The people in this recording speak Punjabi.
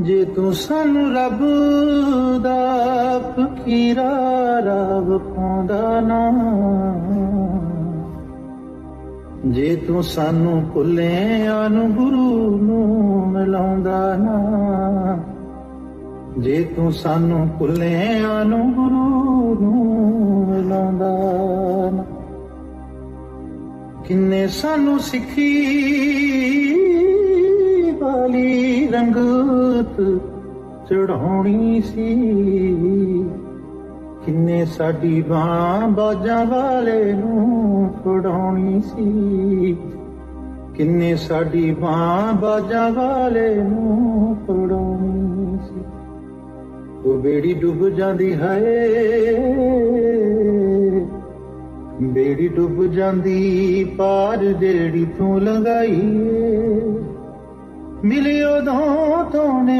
ਜੇ ਤੂੰ ਸਾਨੂੰ ਰੱਬ ਦਾ ਫਕੀਰਾ, ਰੱਬ ਪਾਉਂਦਾ ਨਾ। ਜੇ ਤੂੰ ਸਾਨੂੰ ਭੁੱਲਿਆਂ ਨੂੰ ਗੁਰੂ ਨੂੰ ਮਿਲਾਉਂਦਾ ਨਾ। ਜੇ ਤੂੰ ਸਾਨੂੰ ਭੁੱਲਿਆਂ ਨੂੰ ਗੁਰੂ ਨੂੰ ਮਿਲਾਉਂਦਾ ਨਾ। ਕਿੰਨੇ ਸਾਨੂੰ ਸਿੱਖੀ ਵਾਲੀ ਰੰਗ ਰੰਗਤ ਚੜਾਉਣੀ ਸੀ। ਕਿੰਨੇ ਸਾਡੀ ਬਾਂ ਬਾਜਾਂ ਵਾਲੇ ਨੂੰ ਫੜਾਉਣੀ ਸੀ। ਕਿੰਨੇ ਸਾਡੀ ਬਾਂ ਬਾਜਾਂ ਵਾਲੇ ਨੂੰ ਫੜਾਉਣੀ ਸੀ। ਉਹ ਬੇੜੀ ਡੁੱਬ ਜਾਂਦੀ ਹੈ ਬੇੜੀ ਡੁੱਬ ਜਾਂਦੀ ਪਾਰ ਜਿਹੜੀ ਤੂੰ ਲੰਗਾਈ ਏ। ਮਿਲਿਓ ਦੋ ਤੋਂ ਨੇ